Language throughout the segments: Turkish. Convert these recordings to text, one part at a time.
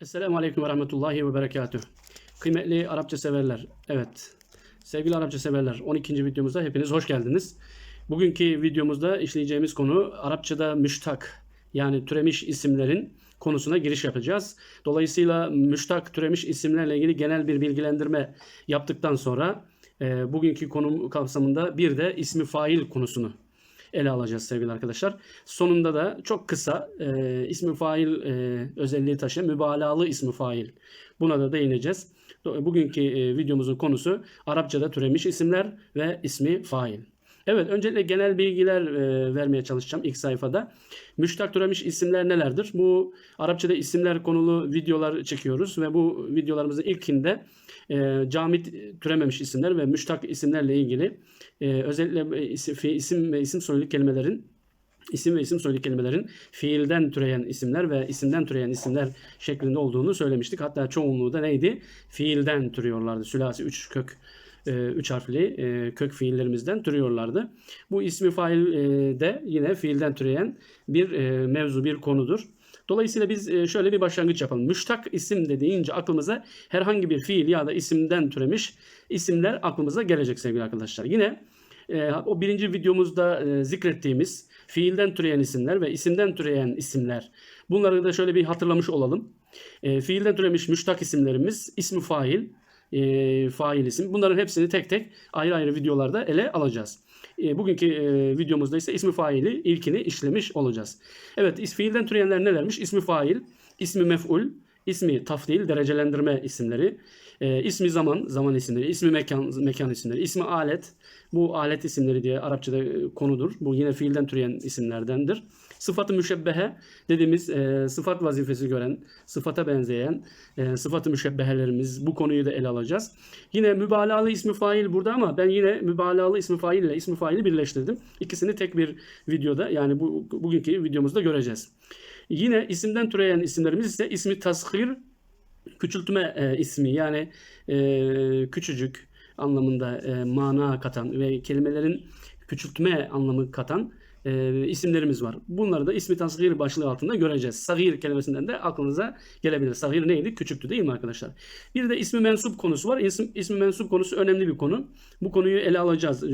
Esselamu Aleyküm ve Rahmetullahi ve Berekatüh. Kıymetli Arapça severler, evet. Sevgili Arapça severler, 12. videomuzda hepiniz hoş geldiniz. Bugünkü videomuzda işleyeceğimiz konu Arapçada müştak yani türemiş isimlerin konusuna giriş yapacağız. Dolayısıyla müştak türemiş isimlerle ilgili genel bir bilgilendirme yaptıktan sonra e, bugünkü konum kapsamında bir de ismi fail konusunu ele alacağız sevgili arkadaşlar. Sonunda da çok kısa e, ismi fail e, özelliği taşıyan mübalağalı ismi fail. Buna da değineceğiz. Bugünkü e, videomuzun konusu Arapçada türemiş isimler ve ismi fail. Evet öncelikle genel bilgiler e, vermeye çalışacağım ilk sayfada. Müştak türemiş isimler nelerdir? Bu Arapçada isimler konulu videolar çekiyoruz ve bu videolarımızın ilkinde e, camit türememiş isimler ve müştak isimlerle ilgili e, özellikle isim, isim ve isim soylu kelimelerin isim ve isim soylu kelimelerin fiilden türeyen isimler ve isimden türeyen isimler şeklinde olduğunu söylemiştik. Hatta çoğunluğu da neydi? Fiilden türüyorlardı. Sülasi 3 kök 3 harfli e, kök fiillerimizden türüyorlardı. Bu ismi fail e, de yine fiilden türeyen bir e, mevzu, bir konudur. Dolayısıyla biz e, şöyle bir başlangıç yapalım. Müştak isim de deyince aklımıza herhangi bir fiil ya da isimden türemiş isimler aklımıza gelecek sevgili arkadaşlar. Yine e, o birinci videomuzda e, zikrettiğimiz fiilden türeyen isimler ve isimden türeyen isimler. Bunları da şöyle bir hatırlamış olalım. E, fiilden türemiş müştak isimlerimiz ismi fail, e, fail isim. Bunların hepsini tek tek ayrı ayrı videolarda ele alacağız. E, bugünkü e, videomuzda ise ismi faili ilkini işlemiş olacağız. Evet fiilden türeyenler nelermiş? İsmi fail, ismi mef'ul, ismi tafdil, derecelendirme isimleri, e, ismi zaman, zaman isimleri, ismi mekan, mekan isimleri, ismi alet, bu alet isimleri diye Arapçada e, konudur. Bu yine fiilden türeyen isimlerdendir. Sıfatı müşebbehe dediğimiz e, sıfat vazifesi gören, sıfata benzeyen e, sıfatı müşebbehelerimiz bu konuyu da ele alacağız. Yine mübalağalı ismi fail burada ama ben yine mübalağalı ismi fail ile ismi faili birleştirdim. İkisini tek bir videoda yani bu bugünkü videomuzda göreceğiz. Yine isimden türeyen isimlerimiz ise ismi tashir küçültme e, ismi yani e, küçücük anlamında e, mana katan ve kelimelerin küçültme anlamı katan e, isimlerimiz var. Bunları da ismi tasgir başlığı altında göreceğiz. Sagir kelimesinden de aklınıza gelebilir. Sagir neydi? Küçüktü değil mi arkadaşlar? Bir de ismi mensup konusu var. İsim, ismi mensup konusu önemli bir konu. Bu konuyu ele alacağız. E,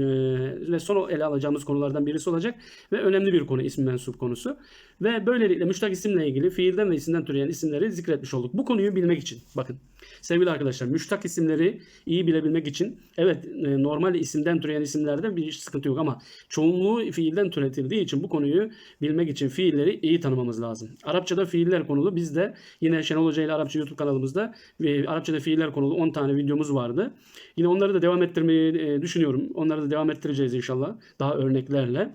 ve son ele alacağımız konulardan birisi olacak. Ve önemli bir konu ismi mensup konusu. Ve böylelikle müştak isimle ilgili fiilden ve isimden türeyen isimleri zikretmiş olduk. Bu konuyu bilmek için bakın sevgili arkadaşlar müştak isimleri iyi bilebilmek için evet e, normal isimden türeyen isimlerde bir sıkıntı yok ama çoğunluğu fiilden türetildiği için bu konuyu bilmek için fiilleri iyi tanımamız lazım. Arapçada fiiller konulu bizde yine Şenol Hoca ile Arapça YouTube kanalımızda ve Arapçada fiiller konulu 10 tane videomuz vardı. Yine onları da devam ettirmeyi e, düşünüyorum. Onları da devam ettireceğiz inşallah daha örneklerle.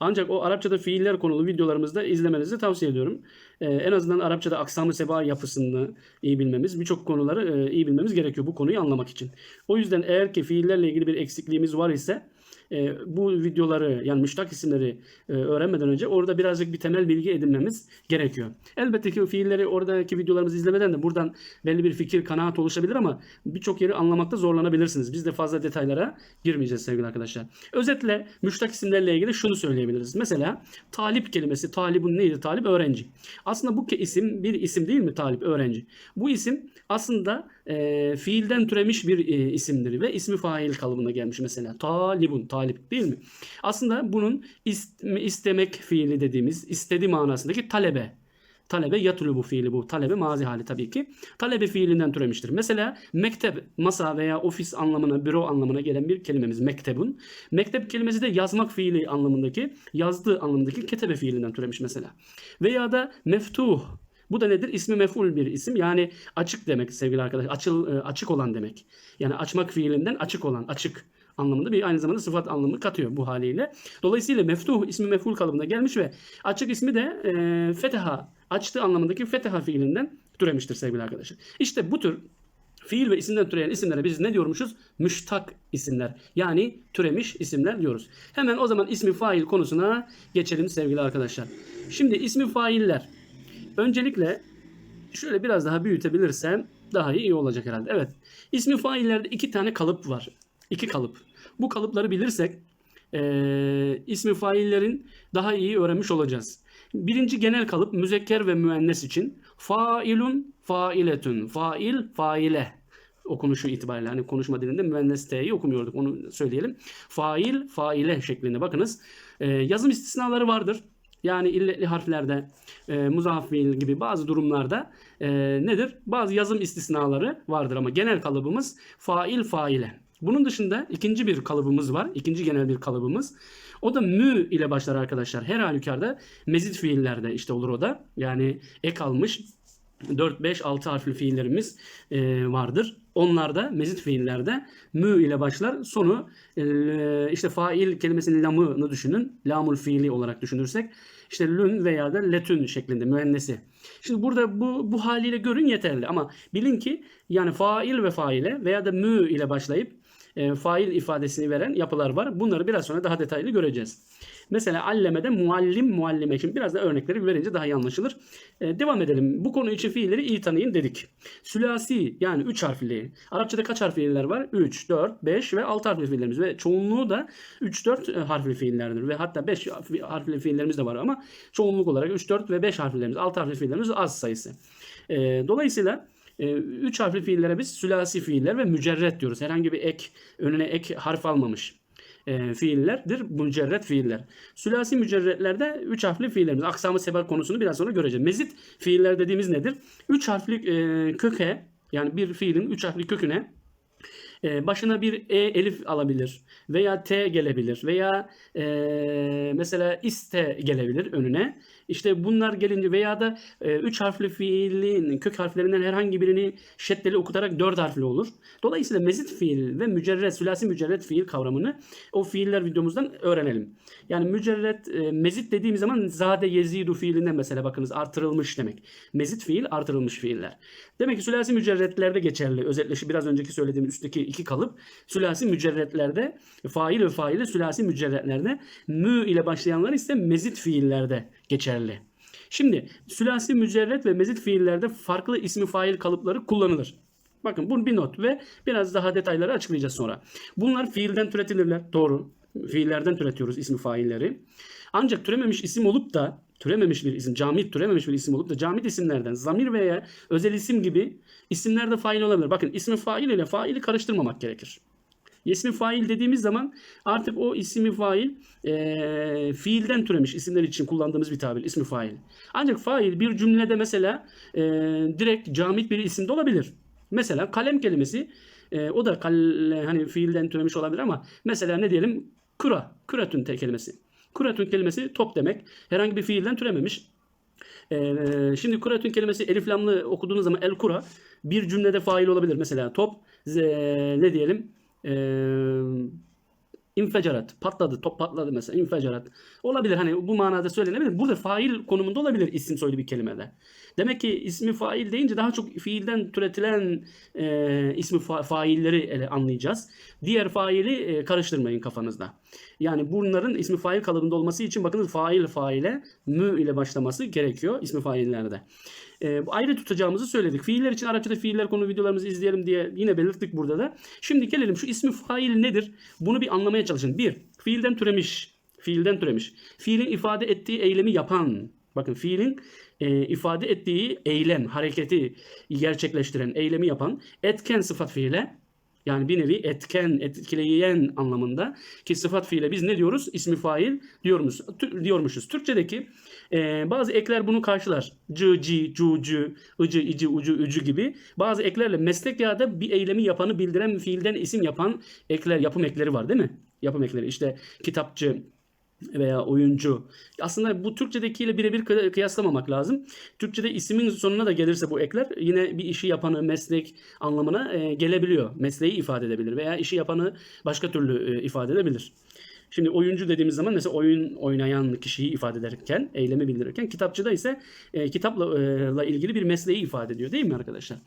Ancak o Arapçada fiiller konulu videolarımızda izlemenizi tavsiye ediyorum. Ee, en azından Arapçada aksamı seba yapısını iyi bilmemiz, birçok konuları e, iyi bilmemiz gerekiyor bu konuyu anlamak için. O yüzden eğer ki fiillerle ilgili bir eksikliğimiz var ise e, bu videoları yani müştak isimleri e, öğrenmeden önce orada birazcık bir temel bilgi edinmemiz gerekiyor. Elbette ki fiilleri oradaki videolarımızı izlemeden de buradan belli bir fikir, kanaat oluşabilir ama birçok yeri anlamakta zorlanabilirsiniz. Biz de fazla detaylara girmeyeceğiz sevgili arkadaşlar. Özetle müştak isimlerle ilgili şunu söyleyebiliriz. Mesela talip kelimesi, talibun neydi? Talip öğrenci. Aslında bu isim bir isim değil mi? Talip öğrenci. Bu isim aslında e, fiilden türemiş bir e, isimdir ve ismi fail kalıbına gelmiş mesela. Talibun, talip değil mi? Aslında bunun ist- istemek fiili dediğimiz istedi manasındaki talebe. Talebe yatlubu fiili bu. Talebe mazi hali tabii ki. Talebe fiilinden türemiştir. Mesela mektep, masa veya ofis anlamına, büro anlamına gelen bir kelimemiz mektebun. Mektep kelimesi de yazmak fiili anlamındaki, yazdığı anlamındaki ketebe fiilinden türemiş mesela. Veya da meftuh. Bu da nedir? İsmi mef'ul bir isim. Yani açık demek sevgili arkadaşlar. Açıl, e, açık olan demek. Yani açmak fiilinden açık olan, açık anlamında bir aynı zamanda sıfat anlamı katıyor bu haliyle. Dolayısıyla meftuh ismi mef'ul kalıbına gelmiş ve açık ismi de e, fetaha, açtı anlamındaki fetaha fiilinden türemiştir sevgili arkadaşlar. İşte bu tür fiil ve isimden türeyen isimlere biz ne diyormuşuz? Müştak isimler. Yani türemiş isimler diyoruz. Hemen o zaman ismi fail konusuna geçelim sevgili arkadaşlar. Şimdi ismi failler. Öncelikle şöyle biraz daha büyütebilirsem daha iyi olacak herhalde. Evet. İsmi faillerde iki tane kalıp var. İki kalıp. Bu kalıpları bilirsek e, ismi faillerin daha iyi öğrenmiş olacağız. Birinci genel kalıp müzekker ve müennes için failun, failetun, fail, faile okunuşu itibariyle hani konuşma dilinde müennes t'yi okumuyorduk onu söyleyelim. Fail, faile şeklinde bakınız. E, yazım istisnaları vardır. Yani illetli harflerde e, muzaf gibi bazı durumlarda e, nedir? Bazı yazım istisnaları vardır ama genel kalıbımız fail faile. Bunun dışında ikinci bir kalıbımız var. İkinci genel bir kalıbımız. O da mü ile başlar arkadaşlar. Her halükarda mezit fiillerde işte olur o da. Yani ek almış 4, 5, 6 harfli fiillerimiz e, vardır. Onlarda mezit fiillerde mü ile başlar. Sonu e, işte fail kelimesinin lamını düşünün. Lamul fiili olarak düşünürsek işte lün veya da letün şeklinde müennesi. Şimdi burada bu, bu haliyle görün yeterli ama bilin ki yani fail ve faile veya da mü ile başlayıp e, fail ifadesini veren yapılar var. Bunları biraz sonra daha detaylı göreceğiz. Mesela allemede muallim muallime için biraz da örnekleri verince daha iyi anlaşılır. E, devam edelim. Bu konu için fiilleri iyi tanıyın dedik. Sülasi yani 3 harfli. Arapçada kaç harfli fiiller var? 3, 4, 5 ve 6 harfli fiillerimiz ve çoğunluğu da 3-4 harfli fiillerdir ve hatta 5 harfli fiillerimiz de var ama çoğunluk olarak 3, 4 ve 5 harflerimiz, 6 harfli fiillerimiz az sayısı. E, dolayısıyla 3 harfli fiillere biz sülasi fiiller ve mücerret diyoruz. Herhangi bir ek, önüne ek harf almamış e, fiillerdir. Mücerret fiiller. Sülasi mücerretlerde 3 harfli fiillerimiz. Aksamı seber konusunu biraz sonra göreceğiz. Mezit fiiller dediğimiz nedir? 3 harfli e, köke yani bir fiilin 3 harfli köküne e, başına bir e elif alabilir veya t gelebilir veya e, mesela iste gelebilir önüne. İşte bunlar gelince veya da 3 e, harfli fiilin kök harflerinden herhangi birini şeddeli okutarak 4 harfli olur. Dolayısıyla mezit fiil ve mücerret, sülasi mücerret fiil kavramını o fiiller videomuzdan öğrenelim. Yani mücerret, e, mezit dediğimiz zaman zade yezidu fiilinden mesela bakınız artırılmış demek. Mezit fiil artırılmış fiiller. Demek ki sülasi mücerretlerde geçerli. Özellikle biraz önceki söylediğim üstteki iki kalıp sülasi mücerretlerde fail ve faili sülasi mücerretlerde mü ile başlayanlar ise mezit fiillerde geçerli. Şimdi sülasi mücerret ve mezit fiillerde farklı ismi fail kalıpları kullanılır. Bakın bu bir not ve biraz daha detayları açıklayacağız sonra. Bunlar fiilden türetilirler. Doğru. Fiillerden türetiyoruz ismi failleri. Ancak türememiş isim olup da türememiş bir isim, camit türememiş bir isim olup da camit isimlerden zamir veya özel isim gibi isimlerde fail olabilir. Bakın ismi fail ile faili karıştırmamak gerekir. İsmi fail dediğimiz zaman artık o ismi fail e, fiilden türemiş isimler için kullandığımız bir tabir. ismi fail. Ancak fail bir cümlede mesela e, direkt camit bir isim de olabilir. Mesela kalem kelimesi e, o da kal, hani fiilden türemiş olabilir ama mesela ne diyelim kura, kuratun kelimesi. Kuratun kelimesi top demek. Herhangi bir fiilden türememiş. Ee, şimdi kuratun kelimesi elif lamlı okuduğunuz zaman el kura bir cümlede fail olabilir. Mesela top ne diyelim ee, infecarat patladı top patladı mesela infecarat olabilir hani bu manada söylenebilir burada fail konumunda olabilir isim soylu bir kelimede demek ki ismi fail deyince daha çok fiilden türetilen e, ismi fa- failleri ele anlayacağız diğer faili e, karıştırmayın kafanızda yani bunların ismi fail kalıbında olması için bakınız fail faile mü ile başlaması gerekiyor ismi faillerde e, ayrı tutacağımızı söyledik. Fiiller için Arapçada fiiller konu videolarımızı izleyelim diye yine belirttik burada da. Şimdi gelelim şu ismi fail nedir? Bunu bir anlamaya çalışın. Bir, fiilden türemiş. Fiilden türemiş. Fiilin ifade ettiği eylemi yapan. Bakın fiilin e, ifade ettiği eylem, hareketi gerçekleştiren, eylemi yapan etken sıfat fiile yani bir nevi etken, etkileyen anlamında ki sıfat fiile biz ne diyoruz? İsmi fail diyormuş, diyormuşuz. Türkçedeki e, bazı ekler bunu karşılar. Cı, ci, cu, cü, ıcı, ici, ucu, ücü gibi. Bazı eklerle meslek ya da bir eylemi yapanı bildiren fiilden isim yapan ekler, yapım ekleri var değil mi? Yapım ekleri işte kitapçı, veya oyuncu. Aslında bu Türkçedekiyle birebir kıyaslamamak lazım. Türkçede ismin sonuna da gelirse bu ekler yine bir işi yapanı meslek anlamına e, gelebiliyor. Mesleği ifade edebilir veya işi yapanı başka türlü e, ifade edebilir. Şimdi oyuncu dediğimiz zaman mesela oyun oynayan kişiyi ifade ederken, eylemi bildirirken kitapçıda ise e, kitapla e, ilgili bir mesleği ifade ediyor değil mi arkadaşlar?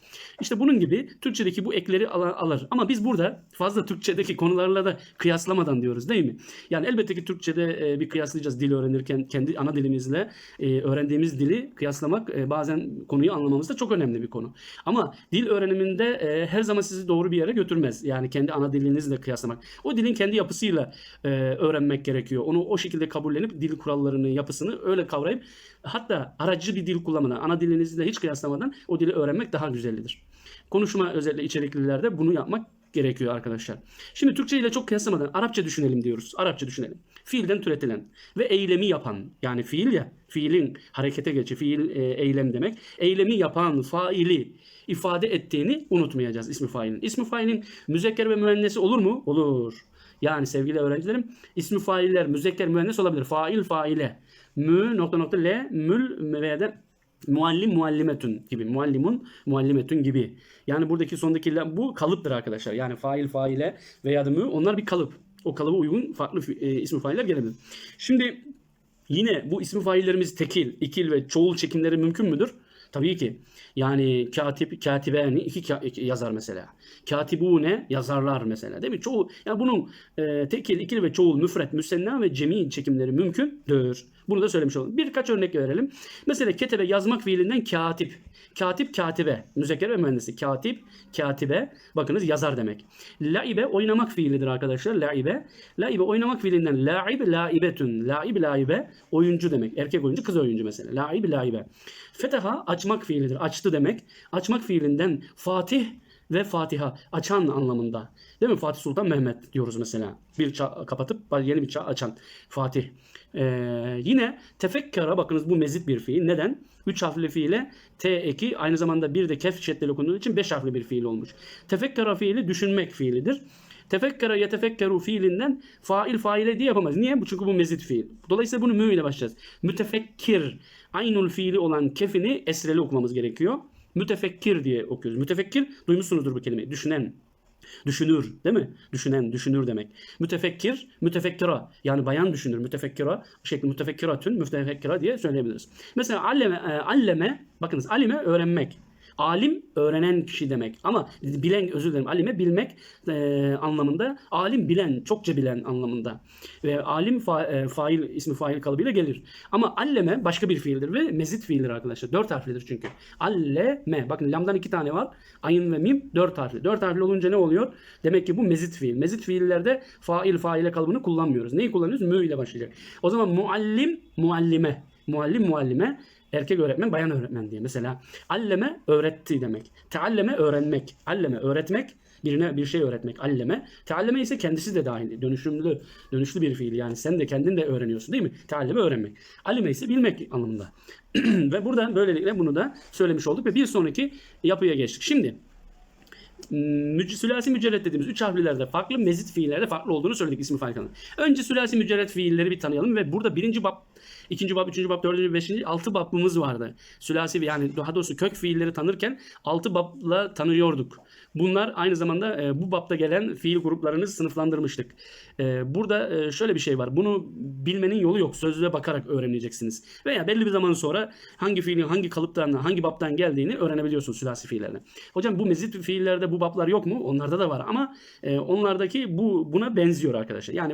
İşte bunun gibi Türkçedeki bu ekleri al alır. Ama biz burada fazla Türkçedeki konularla da kıyaslamadan diyoruz değil mi? Yani elbette ki Türkçede e, bir kıyaslayacağız dil öğrenirken kendi ana dilimizle e, öğrendiğimiz dili kıyaslamak e, bazen konuyu anlamamızda çok önemli bir konu. Ama dil öğreniminde e, her zaman sizi doğru bir yere götürmez. Yani kendi ana dilinizle kıyaslamak. O dilin kendi yapısıyla e, öğrenmek gerekiyor. Onu o şekilde kabullenip dil kurallarını, yapısını öyle kavrayıp hatta aracı bir dil kullanmadan, ana dilinizle hiç kıyaslamadan o dili öğrenmek daha güzellidir. Konuşma özellikle içeriklilerde bunu yapmak gerekiyor arkadaşlar. Şimdi Türkçe ile çok kıyaslamadan Arapça düşünelim diyoruz. Arapça düşünelim. Fiilden türetilen ve eylemi yapan yani fiil ya fiilin harekete geçi fiil e, eylem demek. Eylemi yapan faili ifade ettiğini unutmayacağız ismi failin. İsmi failin müzekker ve müennesi olur mu? Olur. Yani sevgili öğrencilerim ismi failler müzekker müennes olabilir. Fail faile. Mü nokta nokta le mül veya da muallim muallimetün gibi. Muallimun muallimetün gibi. Yani buradaki sondaki bu kalıptır arkadaşlar. Yani fail faile veya da mü onlar bir kalıp. O kalıba uygun farklı e, ismi failler gelebilir. Şimdi Yine bu ismi faillerimiz tekil, ikil ve çoğul çekimleri mümkün müdür? Tabii ki. Yani katip, katibeni iki, iki yazar mesela. Katibune yazarlar mesela değil mi? Çoğu, yani bunun e, tekil, ikil ve çoğul, müfret, müsenna ve cemi çekimleri mümkündür. Bunu da söylemiş olalım. Birkaç örnek verelim. Mesela ketebe yazmak fiilinden katip. Katip, katibe. Müzekker ve mühendisi. Katip, katibe. Bakınız yazar demek. Laibe oynamak fiilidir arkadaşlar. Laibe. Laibe oynamak fiilinden laib, laibetün. Laib, laibe. Oyuncu demek. Erkek oyuncu, kız oyuncu mesela. Laib, laibe. Fetaha açmak fiilidir. Açtı demek. Açmak fiilinden Fatih ve Fatiha açan anlamında. Değil mi? Fatih Sultan Mehmet diyoruz mesela. Bir çağ kapatıp yeni bir çağ açan Fatih. Ee, yine tefekkara bakınız bu mezit bir fiil. Neden? Üç harfli fiile T eki aynı zamanda bir de kef şeddeli okunduğu için beş harfli bir fiil olmuş. Tefekkara fiili düşünmek fiilidir. Tefekkara yetefekkeru fiilinden fail faile diye yapamaz. Niye? Bu çünkü bu mezit fiil. Dolayısıyla bunu mü ile başlayacağız. Mütefekkir aynul fiili olan kefini esreli okumamız gerekiyor. Mütefekkir diye okuyoruz. Mütefekkir duymuşsunuzdur bu kelimeyi. Düşünen, düşünür değil mi? Düşünen, düşünür demek. Mütefekkir, mütefekkira yani bayan düşünür. Mütefekkira şekli mütefekkiratün, mütefekkira diye söyleyebiliriz. Mesela alleme, e, alleme bakınız alleme öğrenmek. Alim öğrenen kişi demek. Ama bilen özür dilerim. Alime bilmek e, anlamında. Alim bilen, çokça bilen anlamında. Ve alim fa, e, fail ismi fail kalıbıyla gelir. Ama alleme başka bir fiildir ve mezit fiildir arkadaşlar. Dört harflidir çünkü. Alleme. Bakın lamdan iki tane var. Ayın ve mim dört harfli. Dört harfli olunca ne oluyor? Demek ki bu mezit fiil. Mezit fiillerde fail faile kalıbını kullanmıyoruz. Neyi kullanıyoruz? Mü ile başlayacak. O zaman muallim muallime. Muallim muallime erkek öğretmen, bayan öğretmen diye. Mesela alleme öğretti demek. Tealleme öğrenmek. Alleme öğretmek, birine bir şey öğretmek. Alleme. Tealleme ise kendisi de dahil. Dönüşümlü, dönüşlü bir fiil. Yani sen de kendin de öğreniyorsun değil mi? Tealleme öğrenmek. Alime ise bilmek anlamında. ve buradan böylelikle bunu da söylemiş olduk ve bir sonraki yapıya geçtik. Şimdi sülasi mücerret dediğimiz üç harflilerde farklı, mezit fiillerde farklı olduğunu söyledik ismi farkının. Önce sülasi mücerret fiilleri bir tanıyalım ve burada birinci bab, ikinci bab, üçüncü bab, dördüncü, beşinci, altı babımız vardı. Sülasi yani daha doğrusu kök fiilleri tanırken altı babla tanıyorduk. Bunlar aynı zamanda e, bu babda gelen fiil gruplarını sınıflandırmıştık. E, burada e, şöyle bir şey var. Bunu bilmenin yolu yok. Sözlüğe bakarak öğreneceksiniz. Veya belli bir zaman sonra hangi fiilin hangi kalıptan, hangi babdan geldiğini öğrenebiliyorsunuz sülasi fiillerden. Hocam bu mezit fiillerde bu bablar yok mu? Onlarda da var ama e, onlardaki bu buna benziyor arkadaşlar. Yani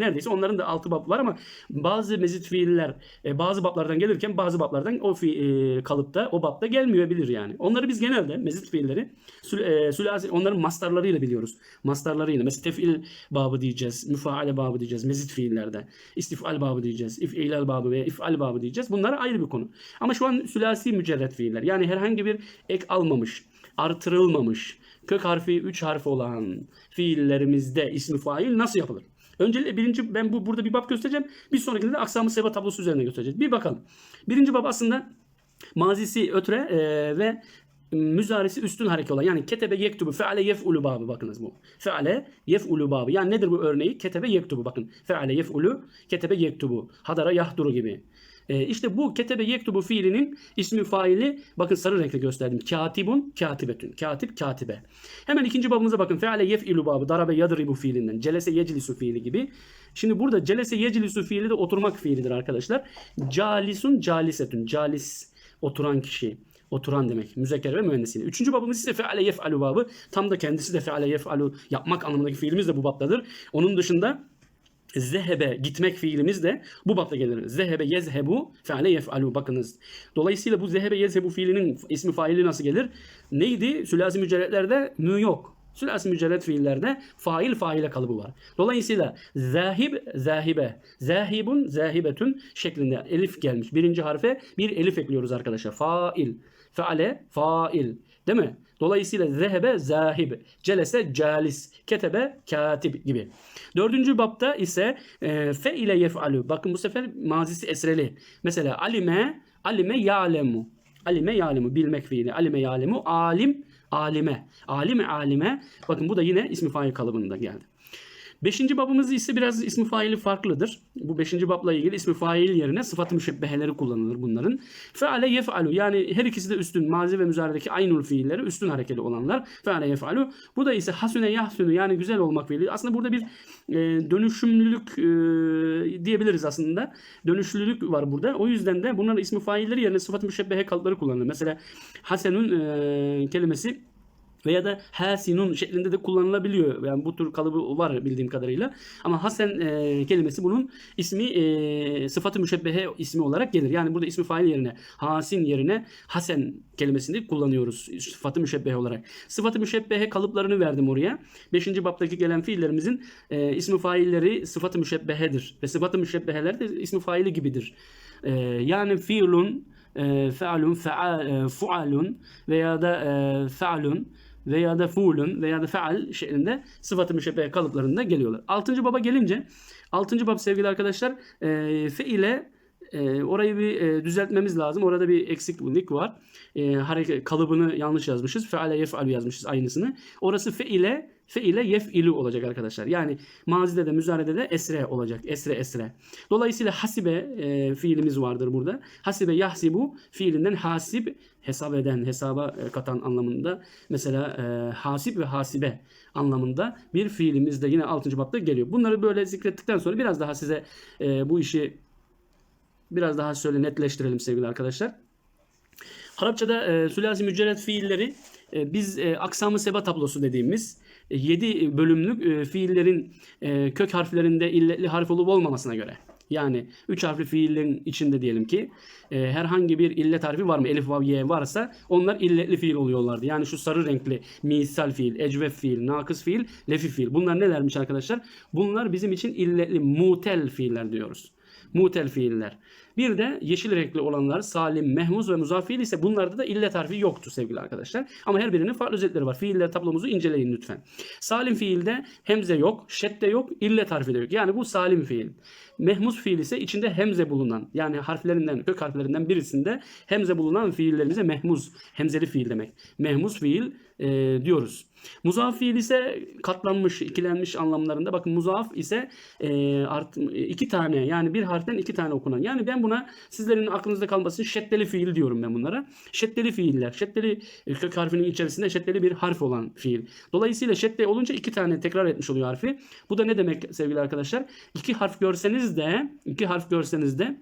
neredeyse onların da altı bab var ama bazı mezit fiiller e, bazı bablardan gelirken bazı bablardan o fi, kalıpta o babda gelmeyebilir yani. Onları biz genelde mezit fiilleri sül, sülasi onların mastarlarıyla biliyoruz. Mastarlarıyla. Mesela tefil babı diyeceğiz. Müfaale babı diyeceğiz. Mezit fiillerde. İstifal babı diyeceğiz. İf'ilal babı veya if'al babı diyeceğiz. Bunlar ayrı bir konu. Ama şu an sülasi mücerret fiiller. Yani herhangi bir ek almamış, artırılmamış, kök harfi 3 harf olan fiillerimizde ismi fail nasıl yapılır? Öncelikle birinci ben bu burada bir bab göstereceğim. Bir sonrakinde de aksamı seba tablosu üzerine göstereceğiz. Bir bakalım. Birinci bab aslında mazisi ötre e, ve müzarisi üstün hareke olan yani ketebe yektubu feale yef'ulu babı bakınız bu. Feale yef'ulu babı. Yani nedir bu örneği? Ketebe yektubu bakın. Feale yef'ulu ketebe yektubu. Hadara yahduru gibi. E, işte bu ketebe yektubu fiilinin ismi faili bakın sarı renkle gösterdim. Katibun, katibetün. Katip, katibe. Hemen ikinci babımıza bakın. Feale yef'ilu babı. Darabe yadribu fiilinden. Celese yeclisu fiili gibi. Şimdi burada celese yeclisu fiili de oturmak fiilidir arkadaşlar. Calisun, calisetün. Calis, oturan kişi. Oturan demek. Müzekker ve mühendisiyle. Üçüncü babımız ise feale yef'alu babı. Tam da kendisi de feale yef'alu yapmak anlamındaki fiilimiz de bu babdadır. Onun dışında Zehebe gitmek fiilimiz de bu bapta gelir. Zehebe yezhebu feale yef'alu bakınız. Dolayısıyla bu zehebe yezhebu fiilinin ismi faili nasıl gelir? Neydi? Sülasi mücerretlerde mü yok. Sülasi mücerret fiillerde fail faile kalıbı var. Dolayısıyla zahib, zahibe, zahibun, zahibetun şeklinde elif gelmiş. Birinci harfe bir elif ekliyoruz arkadaşlar. Fail, feale, fail. Değil mi? Dolayısıyla zehebe, zahib, celese, calis, ketebe, katib gibi. Dördüncü bapta ise e, fe ile yef'alu. Bakın bu sefer mazisi esreli. Mesela alime, alime ya'lemu. Alime ya'lemu bilmek fiili. Alime ya'lemu alim alime. Alime alime. Bakın bu da yine ismi fail kalıbında geldi. Beşinci babımız ise biraz ismi faili farklıdır. Bu beşinci babla ilgili ismi fail yerine sıfat-ı müşebbeheleri kullanılır bunların. Feale yef'alu yani her ikisi de üstün mazi ve müzaredeki aynul fiilleri üstün harekeli olanlar. Feale yef'alu. Bu da ise hasüne yahsünü yani güzel olmak fiili. Aslında burada bir e, dönüşümlülük e, diyebiliriz aslında. Dönüşlülük var burada. O yüzden de bunların ismi failleri yerine sıfat-ı müşebbehe kalıpları kullanılır. Mesela hasenun e, kelimesi veya da hasinun şeklinde de kullanılabiliyor. Yani bu tür kalıbı var bildiğim kadarıyla. Ama hasen e, kelimesi bunun ismi e, sıfatı müşebbehe ismi olarak gelir. Yani burada ismi fail yerine hasin yerine hasen kelimesini kullanıyoruz sıfatı müşebbehe olarak. Sıfatı müşebbehe kalıplarını verdim oraya. Beşinci baptaki gelen fiillerimizin e, ismi failleri sıfatı müşebbehedir. Ve sıfatı müşebbeheler de ismi faili gibidir. E, yani fiilun, e, fealun, fea, e, veya da e, fealun veya da fuulun veya da feal şeklinde sıfatı müşebbehe kalıplarında geliyorlar. Altıncı baba gelince altıncı bab sevgili arkadaşlar e, fe ile e, orayı bir e, düzeltmemiz lazım. Orada bir eksiklik var. E, hareket kalıbını yanlış yazmışız. Feale yef'alu yazmışız aynısını. Orası fe ile fe ile yef'ilu olacak arkadaşlar. Yani mazide de müzarede de esre olacak. Esre esre. Dolayısıyla hasibe e, fiilimiz vardır burada. Hasibe yahsibu fiilinden hasib hesap eden, hesaba e, katan anlamında. Mesela e, hasip ve hasibe anlamında bir fiilimiz de yine 6. bapta geliyor. Bunları böyle zikrettikten sonra biraz daha size e, bu işi biraz daha şöyle netleştirelim sevgili arkadaşlar. Arapçada e, sülasi mücerret fiilleri e, biz e, aksamı seba tablosu dediğimiz 7 bölümlük e, fiillerin e, kök harflerinde illetli harf olup olmamasına göre. Yani 3 harfli fiillerin içinde diyelim ki e, herhangi bir illet harfi var mı? Elif, vav, ye varsa onlar illetli fiil oluyorlardı. Yani şu sarı renkli misal fiil, ecvef fiil, nakıs fiil, lefi fiil. Bunlar nelermiş arkadaşlar? Bunlar bizim için illetli mutel fiiller diyoruz. Mutel fiiller. Bir de yeşil renkli olanlar salim, mehmuz ve muzafil ise bunlarda da illet harfi yoktu sevgili arkadaşlar. Ama her birinin farklı özellikleri var. Fiiller tablomuzu inceleyin lütfen. Salim fiilde hemze yok, şedde yok, illet harfi de yok. Yani bu salim fiil. Mehmuz fiil ise içinde hemze bulunan yani harflerinden, kök harflerinden birisinde hemze bulunan fiillerimize mehmuz, hemzeli fiil demek. Mehmuz fiil e, diyoruz. Muzaf fiil ise katlanmış, ikilenmiş anlamlarında. Bakın muzaf ise e, art, iki tane yani bir harften iki tane okunan. Yani ben buna sizlerin aklınızda kalması şeddeli fiil diyorum ben bunlara. Şeddeli fiiller. Şeddeli e, kök harfinin içerisinde şeddeli bir harf olan fiil. Dolayısıyla şedde olunca iki tane tekrar etmiş oluyor harfi. Bu da ne demek sevgili arkadaşlar? İki harf görseniz de iki harf görseniz de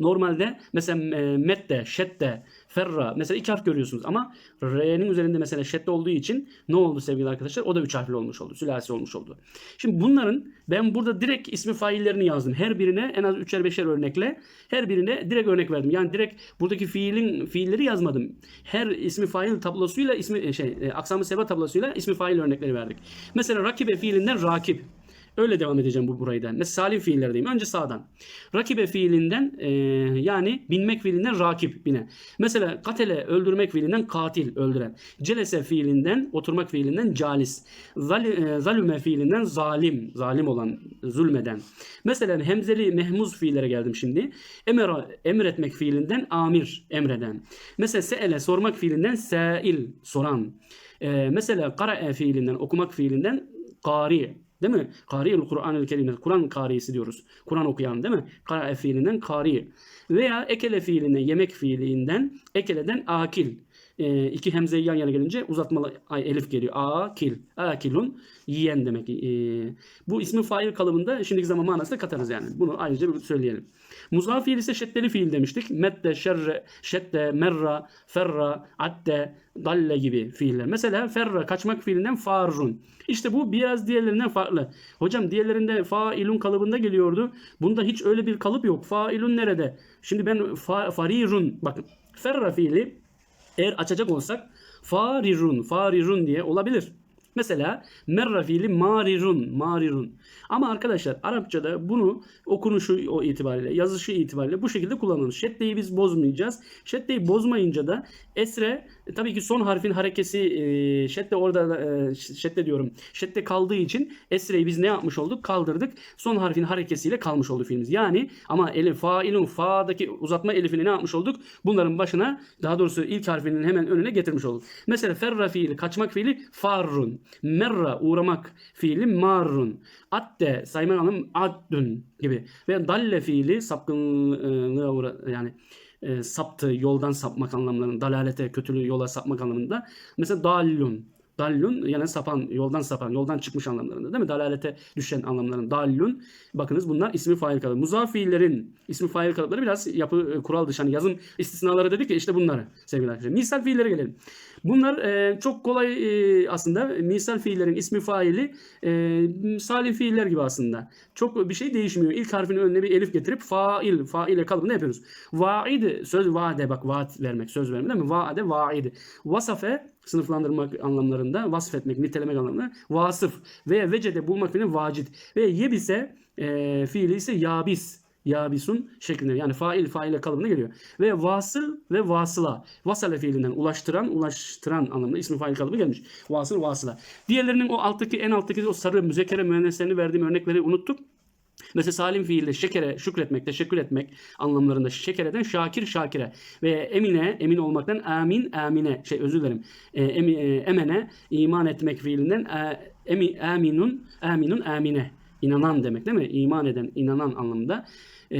Normalde mesela e, mette, şedde, ferra mesela iki harf görüyorsunuz ama R'nin üzerinde mesela şedde olduğu için ne oldu sevgili arkadaşlar? O da üç harfli olmuş oldu. Sülasi olmuş oldu. Şimdi bunların ben burada direkt ismi faillerini yazdım. Her birine en az üçer beşer örnekle her birine direkt örnek verdim. Yani direkt buradaki fiilin fiilleri yazmadım. Her ismi fail tablosuyla ismi şey e, aksamı seba tablosuyla ismi fail örnekleri verdik. Mesela rakibe fiilinden rakip. Öyle devam edeceğim bu burayı da. Mesela salim fiillerdeyim. Önce sağdan. Rakibe fiilinden e, yani binmek fiilinden rakip bine. Mesela katele öldürmek fiilinden katil öldüren. Celese fiilinden oturmak fiilinden calis. Zal, e, zalüme fiilinden zalim. Zalim olan zulmeden. Mesela hemzeli mehmuz fiillere geldim şimdi. Emera, emretmek fiilinden amir emreden. Mesela seele sormak fiilinden sail soran. E, mesela karae fiilinden okumak fiilinden kari Değil mi? Kari'ül Kur'an-ı Kerim'de Kur'an karisi diyoruz. Kur'an okuyan değil mi? Kara fiilinden kari. Veya ekele fiilinden yemek fiilinden ekeleden akil. E, iki hemzeyi yan yana gelince uzatmalı ay, elif geliyor. Akil. Akilun yiyen demek. E, bu ismi fail kalıbında şimdiki zaman manasında katarız yani. Bunu ayrıca bir söyleyelim. Muzaf fiil ise şeddeli fiil demiştik. Medde, şerre, şedde, merra, ferra, adde, dalle gibi fiiller. Mesela ferra kaçmak fiilinden farrun. İşte bu biraz diğerlerinden farklı. Hocam diğerlerinde failun kalıbında geliyordu. Bunda hiç öyle bir kalıp yok. Failun nerede? Şimdi ben fa, farirun bakın ferra fiili eğer açacak olsak farirun, farirun diye olabilir. Mesela merra fiili marirun, marirun. Ama arkadaşlar Arapçada bunu okunuşu o itibariyle, yazışı itibariyle bu şekilde kullanılır. Şeddeyi biz bozmayacağız. Şeddeyi bozmayınca da esre tabii ki son harfin harekesi e, şedde orada e, şedde diyorum. Şedde kaldığı için esreyi biz ne yapmış olduk? Kaldırdık. Son harfin harekesiyle kalmış oldu fiilimiz. Yani ama elif failun fa'daki uzatma elifini ne yapmış olduk? Bunların başına daha doğrusu ilk harfinin hemen önüne getirmiş olduk. Mesela ferra fiili kaçmak fiili farrun. Merra uğramak fiili marrun. Atte sayma anlamı addun gibi. Ve dalle fiili sapkınlığa uğra yani e, saptı, yoldan sapmak anlamlarında, dalalete, kötülüğü yola sapmak anlamında. Mesela dallun. Dallun yani sapan, yoldan sapan, yoldan çıkmış anlamlarında değil mi? Dalalete düşen anlamlarında. Dallun. Bakınız bunlar ismi fail kalıbı. Muzaf ismi fail kalıpları biraz yapı e, kural dışı. Hani yazım istisnaları dedik ya işte bunları sevgili arkadaşlar. Misal fiillere gelelim. Bunlar e, çok kolay e, aslında misal fiillerin ismi faili e, salim fiiller gibi aslında. Çok bir şey değişmiyor. İlk harfin önüne bir elif getirip fail, faile kalıbını yapıyoruz. Vaid söz vaade bak vaat vermek, söz vermek değil mi? Vaade vaid. Vasafe sınıflandırmak anlamlarında, vasfetmek, nitelemek anlamlarında vasıf ve vecede bulmak fiili vacid ve yebise e, fiili ise yabis yabisun şeklinde yani fail faile kalıbına geliyor. Ve vasıl ve vasıla. Vasale fiilinden ulaştıran ulaştıran anlamında ismi fail kalıbı gelmiş. Vasıl vasıla. Diğerlerinin o alttaki en alttaki o sarı müzekkere mühendislerini verdiğim örnekleri unuttuk. Mesela salim fiilde şekere şükretmek, teşekkür etmek anlamlarında şekereden şakir şakire ve emine emin olmaktan amin amine şey özür dilerim. E, emi, e, emene iman etmek fiilinden e, emi, aminun aminun amine inanan demek değil mi? İman eden, inanan anlamında. Ee,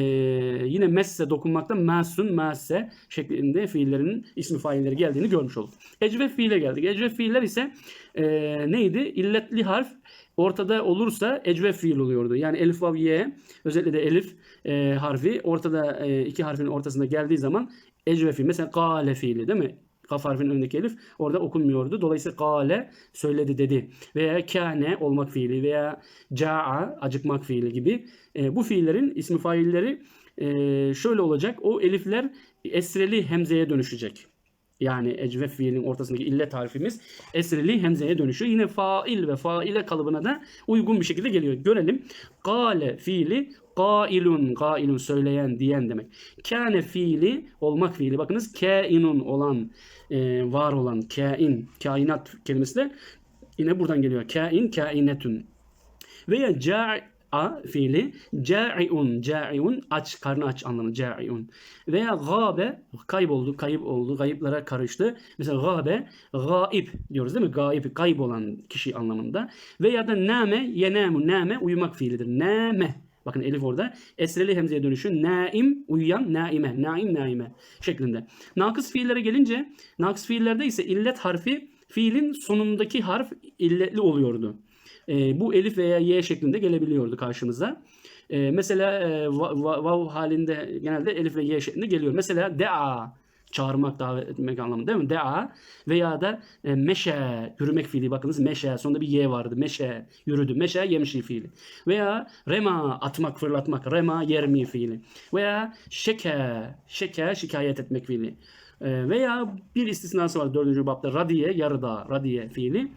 yine messe dokunmaktan masun, masse şeklinde fiillerinin ismi failleri geldiğini görmüş olduk. Ecvef fiile geldik. Ecvef fiiller ise e, neydi? İlletli harf ortada olursa ecvef fiil oluyordu. Yani elif, vav, ye özellikle de elif e, harfi ortada e, iki harfin ortasında geldiği zaman ecvef fiil. Mesela kale fiili değil mi? Kaf harfinin önündeki elif orada okunmuyordu. Dolayısıyla gale söyledi dedi. Veya kâne olmak fiili veya ca'a acıkmak fiili gibi. E, bu fiillerin ismi failleri e, şöyle olacak. O elifler esreli hemzeye dönüşecek. Yani ecvef fiilinin ortasındaki illet harfimiz esreli hemzeye dönüşüyor. Yine fail ve faile kalıbına da uygun bir şekilde geliyor. Görelim. Gale fiili Gailun, gailun söyleyen, diyen demek. Kâne fiili, olmak fiili. Bakınız kainun olan, e, var olan, kain, kainat kelimesi de yine buradan geliyor. Kain, kainetun. Veya ca'a fiili ca'iun, ca'iun aç, karnı aç anlamı ca'iun. Veya gabe kayboldu, kayıp oldu, kayıplara karıştı. Mesela gabe gaib diyoruz değil mi? Gaib, kayıp olan kişi anlamında. Veya da name, yenamu, name uyumak fiilidir. Name Bakın elif orada. Esreli hemzeye dönüşü. Naim, uyuyan, naime. Naim, naime şeklinde. Nakıs fiillere gelince, nakıs fiillerde ise illet harfi fiilin sonundaki harf illetli oluyordu. E, bu elif veya y şeklinde gelebiliyordu karşımıza. E, mesela e, vav va, halinde genelde elif ve y şeklinde geliyor. Mesela dea çağırmak, davet etmek anlamında değil mi? Dea veya da e, meşe, yürümek fiili. Bakınız meşe, sonunda bir y vardı. Meşe, yürüdü. Meşe, yemşi fiili. Veya rema, atmak, fırlatmak. Rema, yermi fiili. Veya şeke, şeke, şikayet etmek fiili. E, veya bir istisnası var dördüncü babda. Radiye, yarıda, radiye fiili.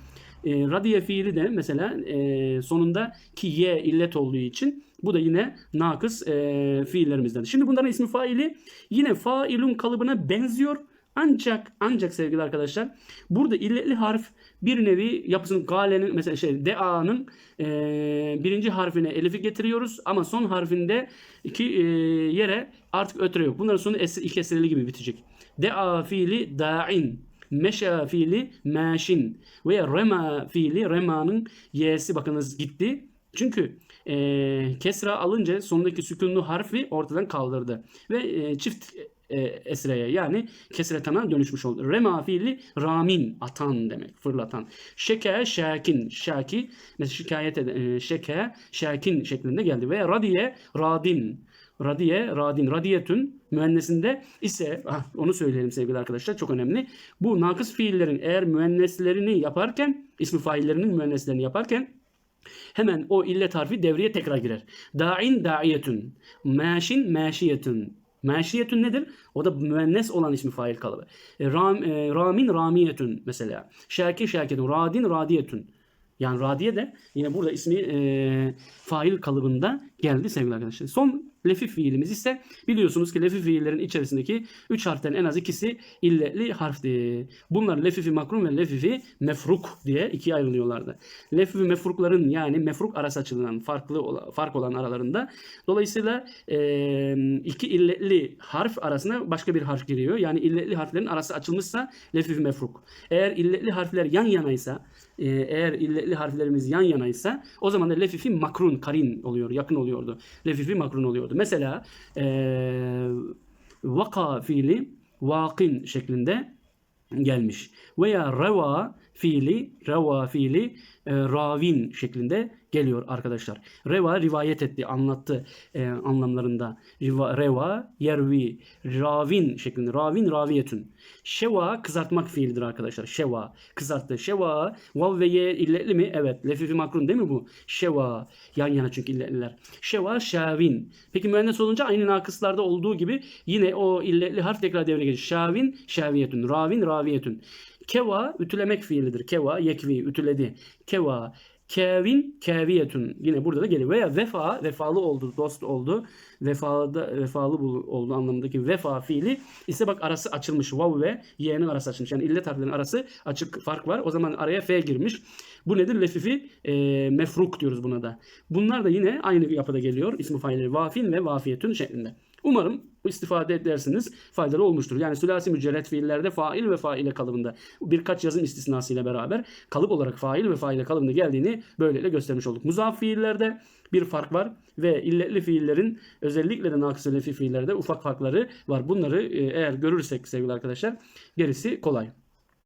E, radiye fiili de mesela e, sonunda ki y illet olduğu için bu da yine nakıs e, fiillerimizden. Şimdi bunların ismi faili yine failun kalıbına benziyor. Ancak ancak sevgili arkadaşlar burada illetli harf bir nevi yapısının galenin mesela şey dea'nın e, birinci harfine elifi getiriyoruz ama son harfinde iki e, yere artık ötre yok. Bunların sonu es, iki esreli gibi bitecek. De'a fiili da'in meşa fiili meşin veya rema fiili remanın y'si bakınız gitti. Çünkü e, kesra alınca sondaki sükunlu harfi ortadan kaldırdı. Ve e, çift e, esreye yani kesretana dönüşmüş oldu. Rema fiili ramin atan demek fırlatan. Şeke şakin şaki şikayet eden e, şeke şakin şeklinde geldi. Ve radiye radin radiye radin radiyetün müennesinde ise ah, onu söyleyelim sevgili arkadaşlar çok önemli. Bu nakıs fiillerin eğer müenneslerini yaparken ismi faillerinin müenneslerini yaparken Hemen o illet harfi devreye tekrar girer. Da'in da'iyetun. Maşin maşiyetun. Maşiyetun nedir? O da müennes olan ismi fail kalıbı. E, ram, e, ramin ramiyetun mesela. Şakir şakirun. Radin radiyetun. Yani radiye de yine burada ismi e, fail kalıbında geldi sevgili arkadaşlar. Son lefif fiilimiz ise biliyorsunuz ki lefif fiillerin içerisindeki 3 harften en az ikisi illetli harfti. Bunlar lefifi makrun ve lefifi mefruk diye ikiye ayrılıyorlardı. Lefifi mefrukların yani mefruk arası açılan farklı fark olan aralarında dolayısıyla iki illetli harf arasına başka bir harf giriyor. Yani illetli harflerin arası açılmışsa lefifi mefruk. Eğer illetli harfler yan yanaysa eğer illetli harflerimiz yan yanaysa o zaman da lefifi makrun karin oluyor, yakın oluyordu. Lefifi makrun oluyordu. Mesela e, vaka fiili vakin şeklinde gelmiş. Veya reva fiili, reva fiili e, ravin şeklinde geliyor arkadaşlar. Reva rivayet etti, anlattı e, anlamlarında. Riva, reva, yervi, ravin şeklinde. Ravin, raviyetün. Şeva kızartmak fiilidir arkadaşlar. Şeva kızarttı. Şeva vav ve ye illetli mi? Evet. Lefifi makrun değil mi bu? Şeva yan yana çünkü illetliler. Şeva şavin. Peki müennes olunca aynı nakıslarda olduğu gibi yine o illetli harf tekrar devreye gelir. Şavin şaviyetün. Ravin raviyetün. Keva ütülemek fiilidir. Keva yekvi ütüledi. Keva Kevin keviyetun yine burada da geliyor. Veya vefa vefalı oldu, dost oldu. Vefalı vefalı oldu anlamındaki vefa fiili ise bak arası açılmış. Vav ve y'nin arası açılmış. Yani illet harflerin arası açık fark var. O zaman araya f girmiş. Bu nedir? Lefifi e, mefruk diyoruz buna da. Bunlar da yine aynı yapıda geliyor. İsmi failleri vafin ve vafiyetün şeklinde. Umarım istifade edersiniz faydalı olmuştur. Yani sülasi mücerret fiillerde fail ve faile kalıbında birkaç yazım istisnasıyla beraber kalıp olarak fail ve faile kalıbında geldiğini böylelikle göstermiş olduk. Muzaf fiillerde bir fark var ve illetli fiillerin özellikle de nakıs fiillerde ufak farkları var. Bunları e, eğer görürsek sevgili arkadaşlar gerisi kolay.